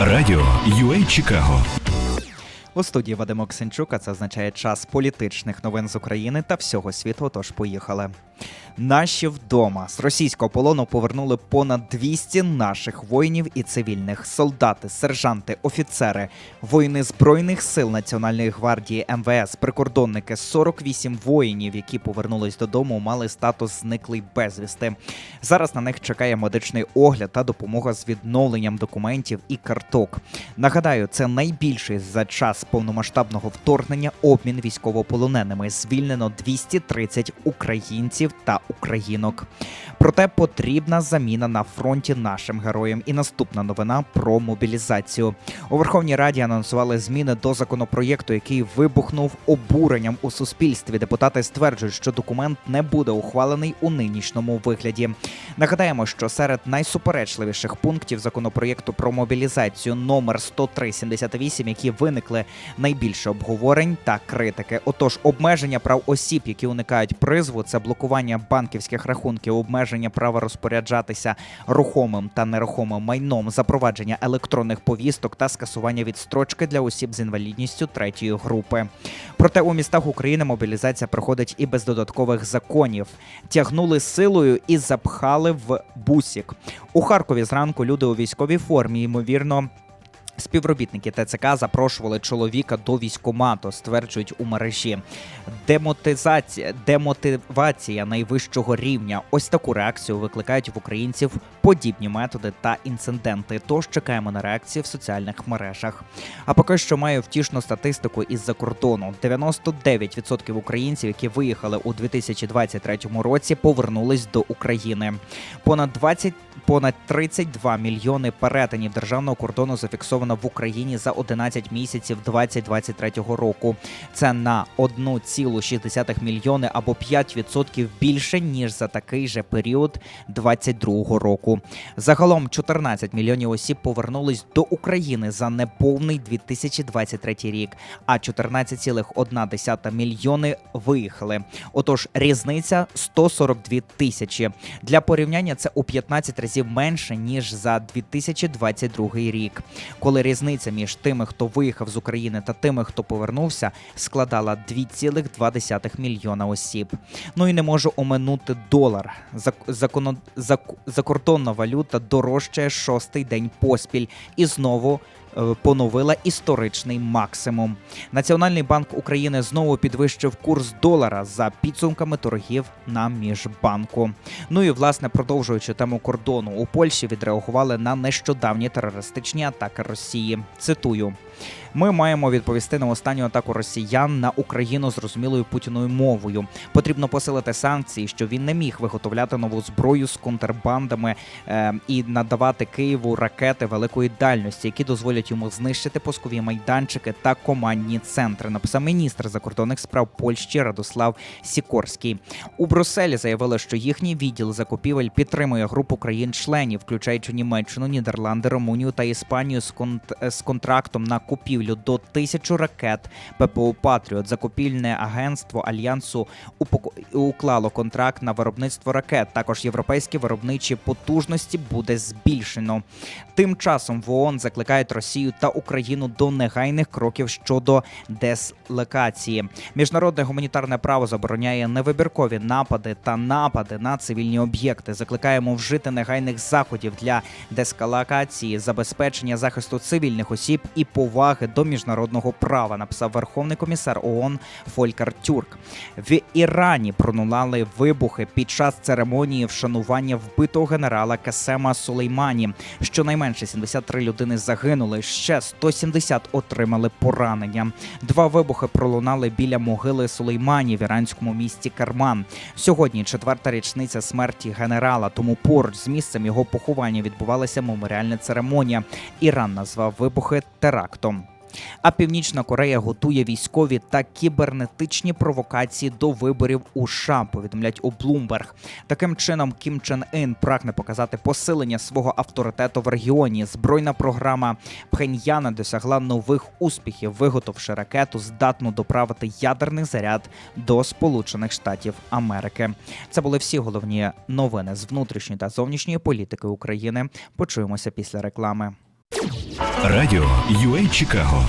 Радіо UA Чикаго. У студії Вадим Оксенчук, а це означає час політичних новин з України та всього світу. Тож поїхали. Наші вдома з російського полону повернули понад 200 наших воїнів і цивільних солдати, сержанти, офіцери, воїни збройних сил Національної гвардії МВС, прикордонники, 48 воїнів, які повернулись додому, мали статус зниклий безвісти. Зараз на них чекає медичний огляд та допомога з відновленням документів і карток. Нагадаю, це найбільший за час повномасштабного вторгнення обмін військовополоненими. Звільнено 230 українців та українок. Проте потрібна заміна на фронті нашим героям. І наступна новина про мобілізацію. У Верховній Раді анонсували зміни до законопроєкту, який вибухнув обуренням у суспільстві. Депутати стверджують, що документ не буде ухвалений у нинішньому вигляді. Нагадаємо, що серед найсуперечливіших пунктів законопроєкту про мобілізацію номер 10378, які виникли найбільше обговорень та критики. Отож, обмеження прав осіб, які уникають призву, це блокування банківських рахунків, обмеження права розпоряджатися рухомим та нерухомим майном, запровадження електронних повісток та скасування відстрочки для осіб з інвалідністю третьої групи. Проте у містах України мобілізація проходить і без додаткових законів. Тягнули силою і запхали в бусік. У Харкові зранку люди у військовій формі, ймовірно. Співробітники ТЦК запрошували чоловіка до військомату, стверджують у мережі. Демотизація, демотивація найвищого рівня. Ось таку реакцію викликають в українців подібні методи та інциденти. Тож чекаємо на реакції в соціальних мережах. А поки що маю втішну статистику із-за кордону: 99% українців, які виїхали у 2023 році, повернулись до України. Понад 20, понад 32 мільйони перетинів державного кордону зафіксовано в Україні за 11 місяців 2023 року. Це на 1,6 мільйони або 5% більше ніж за такий же період 2022 року. Загалом 14 мільйонів осіб повернулись до України за неповний 2023 рік, а 14,1 мільйони виїхали. Отож, різниця 142 тисячі. Для порівняння це у 15 разів менше ніж за 2022 рік, коли різниця між тими, хто виїхав з України та тими, хто повернувся, складала 2,2 мільйона осіб. Ну і не можу оминути долар. Зак- Законо... Закордонна валюта дорожчає шостий день поспіль і знову. Е, Поновила історичний максимум. Національний банк України знову підвищив курс долара за підсумками торгів на міжбанку. Ну і власне продовжуючи тему кордону, у Польщі відреагували на нещодавні терористичні атаки Росії. Цитую. Ми маємо відповісти на останню атаку росіян на Україну зрозумілою путіною мовою. Потрібно посилити санкції, щоб він не міг виготовляти нову зброю з контрбандами е, і надавати Києву ракети великої дальності, які дозволять йому знищити пускові майданчики та командні центри. Написав міністр закордонних справ Польщі Радослав Сікорський. У Брюсселі заявили, що їхній відділ закупівель підтримує групу країн-членів, включаючи Німеччину, Нідерланди, Румунію та Іспанію з, конт- з контрактом на купівлю до тисячу ракет ППО Патріот. Закупільне агентство альянсу уклало контракт на виробництво ракет. Також європейські виробничі потужності буде збільшено. Тим часом в ООН закликають Росію та Україну до негайних кроків щодо дислокації. Міжнародне гуманітарне право забороняє невибіркові напади та напади на цивільні об'єкти. Закликаємо вжити негайних заходів для дескалакації, забезпечення захисту цивільних осіб і поваги до міжнародного права. Написав Верховний комісар ООН Фолькар Тюрк. В Ірані пронулали вибухи під час церемонії вшанування вбитого генерала Касема Сулеймані. Щонайменше 73 людини загинули, ще 170 отримали поранення. Два вибухи пролунали біля могили Сулеймані в іранському місті Карман. Сьогодні четверта річниця смерті генерала, тому поруч з місцем його поховання відбувалася меморіальна церемонія. Іран назвав вибухи терактом. А Північна Корея готує військові та кібернетичні провокації до виборів у США, повідомляють у Bloomberg. Таким чином, Кім Чен Ін прагне показати посилення свого авторитету в регіоні. Збройна програма Пхеньяна досягла нових успіхів, виготовивши ракету, здатну доправити ядерний заряд до Сполучених Штатів Америки. Це були всі головні новини з внутрішньої та зовнішньої політики України. Почуємося після реклами. Радіо UA Чикаго